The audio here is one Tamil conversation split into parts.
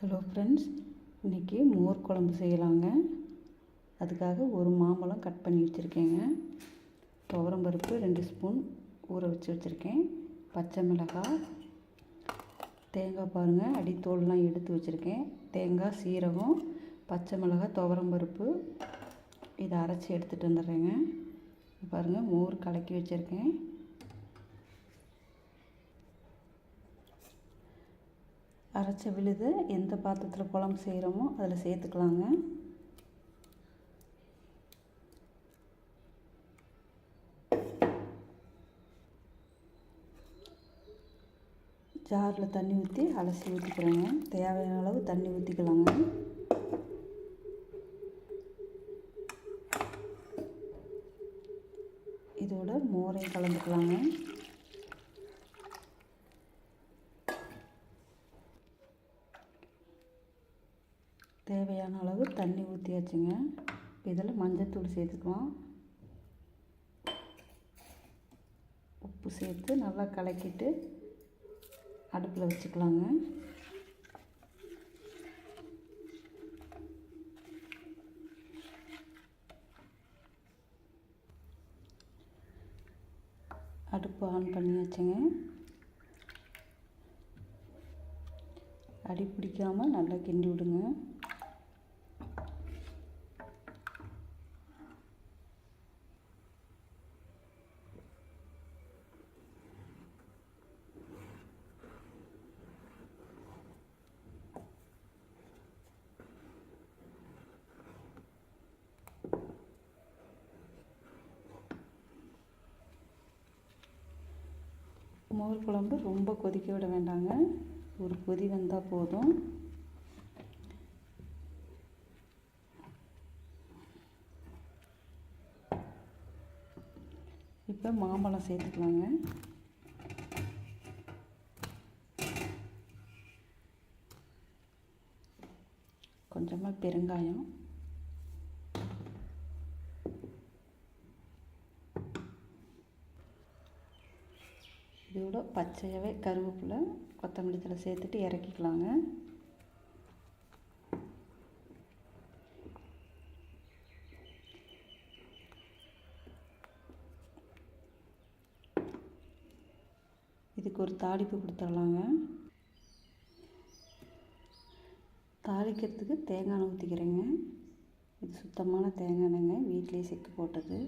ஹலோ ஃப்ரெண்ட்ஸ் இன்றைக்கி மோர் குழம்பு செய்யலாங்க. அதுக்காக ஒரு மாம்பழம் கட் பண்ணி வச்சுருக்கேங்க. துவரம் பருப்பு ரெண்டு ஸ்பூன் ஊற வச்சு வச்சுருக்கேன். பச்சை மிளகாய் தேங்காய் பாருங்கள் அடித்தோல்லாம் எடுத்து வச்சுருக்கேன். தேங்காய் சீரகம் பச்சை மிளகாய் துவரம் பருப்பு இதை அரைச்சி எடுத்துகிட்டு வந்துடுறேங்க. பாருங்கள் மோர் கலக்கி வச்சுருக்கேன். அரைச்ச விழுது எந்த பாத்திரத்தில் குழம்பு செய்கிறோமோ அதில் சேர்த்துக்கலாங்க. ஜாரில் தண்ணி ஊற்றி அலசி ஊற்றிக்கிறேங்க தேவையான அளவு தண்ணி ஊற்றிக்கலாங்க இதோட மோரையும் கலந்துக்கலாங்க. தேவையான அளவு தண்ணி ஊற்றியாச்சுங்க இதில் மஞ்சத்தூள் சேர்த்துக்குவோம். உப்பு சேர்த்து நல்லா கலக்கிட்டு அடுப்பில் வச்சுக்கலாங்க. அடுப்பு ஆன் பண்ணியாச்சுங்க. அடி பிடிக்காமல் நல்லா கிண்டி விடுங்க. மோர் குழம்பு ரொம்ப கொதிக்க விட வேண்டாங்க. ஒரு கொதி வந்தால் போதும். இப்போ மாம்பழம் சேர்த்துக்கலாங்க. கொஞ்சமாக பெருங்காயம். இதோட பச்சையாகவே கருவேப்பிலை கொத்தமல்லி தலை சேர்த்துட்டு இறக்கிக்கலாங்க. இதுக்கு ஒரு தாளிப்பு கொடுத்துடலாங்க. தாளிக்கிறதுக்கு தேங்காய் எண்ணெய் ஊற்றிக்கிறேங்க இது சுத்தமான தேங்காய் எண்ணெய்ங்க. வீட்டிலே செக்கு போட்டது.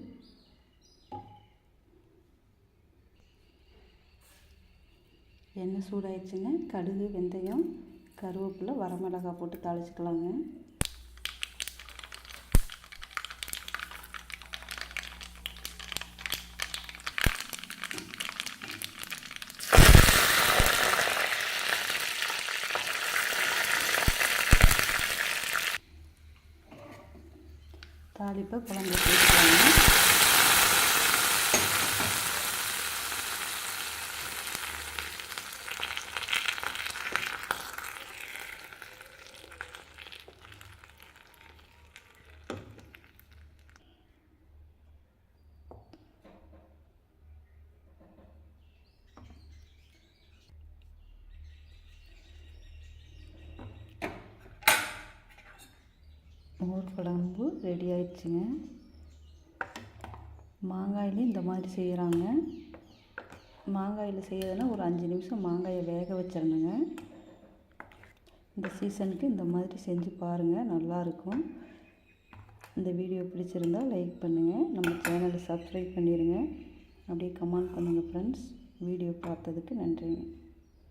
எண்ணெய் சூடாயிடுச்சுங்க. கடுகு வெந்தயம் கருவேப்பிலை வரமிளகாய் போட்டு தாளிச்சிக்கலாங்க. தாளிப்பை குழம்பு போட்டுக்கலாங்க மோர் குழம்பு ரெடி ஆயிடுச்சுங்க. மாங்காயிலையும் இந்த மாதிரி செய்கிறாங்க மாங்காயில் செய்யறதுனா ஒரு அஞ்சு நிமிஷம் மாங்காயை வேக வச்சிடணுங்க. இந்த சீசனுக்கு இந்த மாதிரி செஞ்சு பாருங்கள் நல்லாயிருக்கும் இந்த வீடியோ பிடிச்சிருந்தால் லைக் பண்ணுங்கள் நம்ம சேனலை சப்ஸ்கிரைப் பண்ணிடுங்க அப்படியே கமெண்ட் பண்ணுங்கள் ஃப்ரெண்ட்ஸ் வீடியோ பார்த்ததுக்கு நன்றிங்க.